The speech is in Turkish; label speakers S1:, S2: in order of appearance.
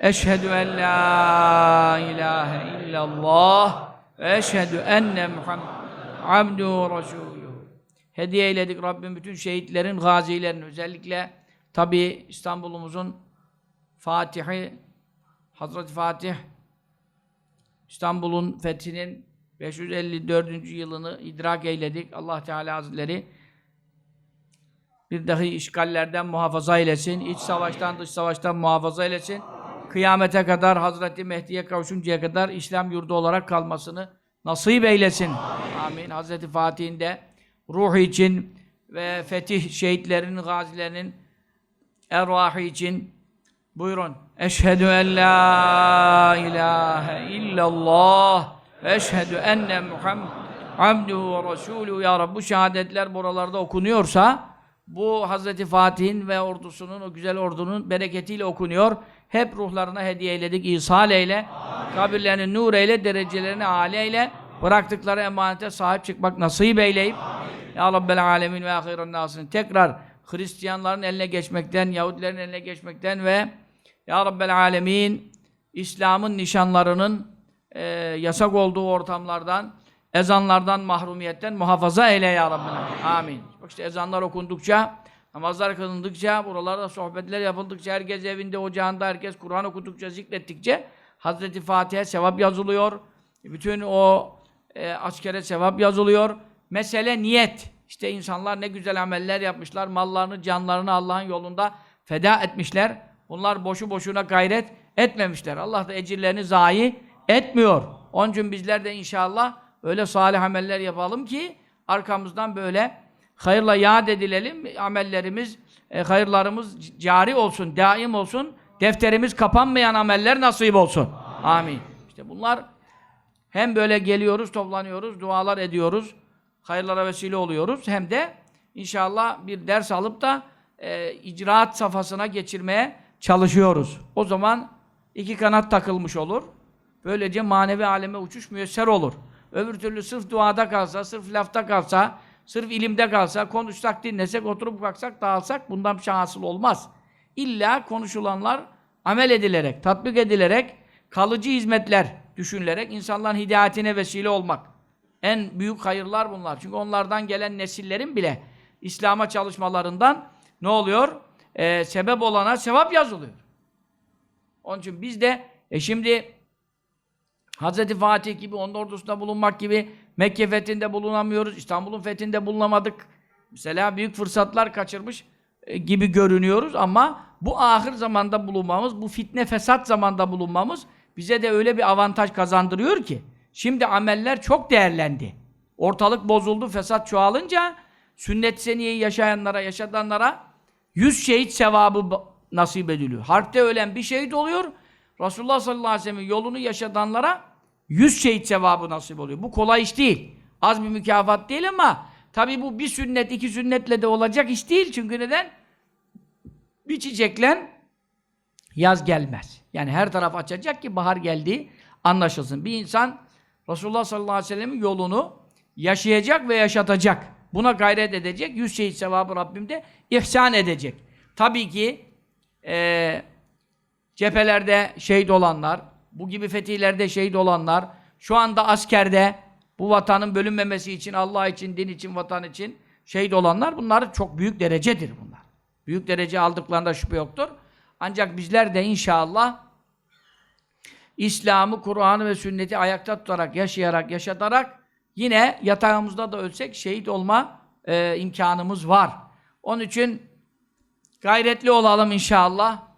S1: Eşhedü en la ilahe illallah ve eşhedü enne Muhammed abduhu ve resuluhu. Hediye eyledik Rabbim bütün şehitlerin, gazilerin özellikle tabi İstanbul'umuzun Fatihi Hazreti Fatih İstanbul'un fethinin 554. yılını idrak eyledik. Allah Teala Hazretleri bir dahi işgallerden muhafaza eylesin. iç savaştan, dış savaştan muhafaza eylesin. Kıyamete kadar, Hazreti Mehdi'ye kavuşuncaya kadar İslam yurdu olarak kalmasını nasip eylesin. Amin. Hazreti Fatih'in de ruhu için ve fetih şehitlerinin, gazilerinin ervahı için buyurun. Eşhedü en la ilahe illallah ve eşhedü enne Muhammed abduhu ve resulü ya Rabbi bu şehadetler buralarda okunuyorsa bu Hazreti Fatih'in ve ordusunun o güzel ordunun bereketiyle okunuyor. Hep ruhlarına hediye eyledik. İsal eyle. Kabirlerini nur eyle. Derecelerini âli eyle. Bıraktıkları emanete sahip çıkmak nasip eyleyip Ya Rabbel Alemin ve ahiren nasının tekrar Hristiyanların eline geçmekten, Yahudilerin eline geçmekten ve Ya Rabbel Alemin İslam'ın nişanlarının e, yasak olduğu ortamlardan, ezanlardan, mahrumiyetten muhafaza eyle ya Rabbi. Amin. Bak işte ezanlar okundukça, namazlar kılındıkça, buralarda sohbetler yapıldıkça, herkes evinde, ocağında, herkes Kur'an okudukça, zikrettikçe Hazreti Fatih'e sevap yazılıyor. Bütün o e, askere sevap yazılıyor. Mesele niyet. İşte insanlar ne güzel ameller yapmışlar. Mallarını, canlarını Allah'ın yolunda feda etmişler. Bunlar boşu boşuna gayret etmemişler. Allah da ecirlerini zayi etmiyor. Onun için bizler de inşallah öyle salih ameller yapalım ki arkamızdan böyle hayırla yad edilelim. Amellerimiz, e, hayırlarımız cari olsun, daim olsun. Defterimiz kapanmayan ameller nasip olsun. Amin. İşte bunlar hem böyle geliyoruz, toplanıyoruz, dualar ediyoruz, hayırlara vesile oluyoruz. Hem de inşallah bir ders alıp da e, icraat safhasına geçirmeye çalışıyoruz. O zaman iki kanat takılmış olur. Böylece manevi aleme uçuş müyesser olur. Öbür türlü sırf duada kalsa, sırf lafta kalsa, sırf ilimde kalsa, konuşsak, dinlesek, oturup kalksak, dağılsak bundan bir şey hasıl olmaz. İlla konuşulanlar amel edilerek, tatbik edilerek, kalıcı hizmetler düşünülerek insanların hidayetine vesile olmak. En büyük hayırlar bunlar. Çünkü onlardan gelen nesillerin bile İslam'a çalışmalarından ne oluyor? Ee, sebep olana sevap yazılıyor. Onun için biz de e şimdi Hz. Fatih gibi, onun ordusunda bulunmak gibi Mekke fethinde bulunamıyoruz, İstanbul'un fethinde bulunamadık. Mesela büyük fırsatlar kaçırmış e, gibi görünüyoruz ama bu ahir zamanda bulunmamız, bu fitne fesat zamanda bulunmamız bize de öyle bir avantaj kazandırıyor ki şimdi ameller çok değerlendi. Ortalık bozuldu, fesat çoğalınca sünnet seniyeyi yaşayanlara, yaşatanlara yüz şehit sevabı nasip ediliyor. Harpte ölen bir şehit oluyor. Resulullah sallallahu aleyhi ve sellem'in yolunu yaşatanlara yüz şehit sevabı nasip oluyor. Bu kolay iş değil. Az bir mükafat değil ama tabi bu bir sünnet, iki sünnetle de olacak iş değil. Çünkü neden? Bir çiçekle yaz gelmez. Yani her taraf açacak ki bahar geldiği anlaşılsın. Bir insan Resulullah sallallahu aleyhi ve sellem'in yolunu yaşayacak ve yaşatacak. Buna gayret edecek. Yüz şehit sevabı Rabbim de ihsan edecek. Tabii ki eee cephelerde şehit olanlar, bu gibi fetihlerde şehit olanlar, şu anda askerde bu vatanın bölünmemesi için, Allah için, din için, vatan için şehit olanlar bunlar çok büyük derecedir bunlar. Büyük derece aldıklarında şüphe yoktur. Ancak bizler de inşallah İslam'ı, Kur'an'ı ve sünneti ayakta tutarak, yaşayarak, yaşatarak yine yatağımızda da ölsek şehit olma e, imkanımız var. Onun için gayretli olalım inşallah.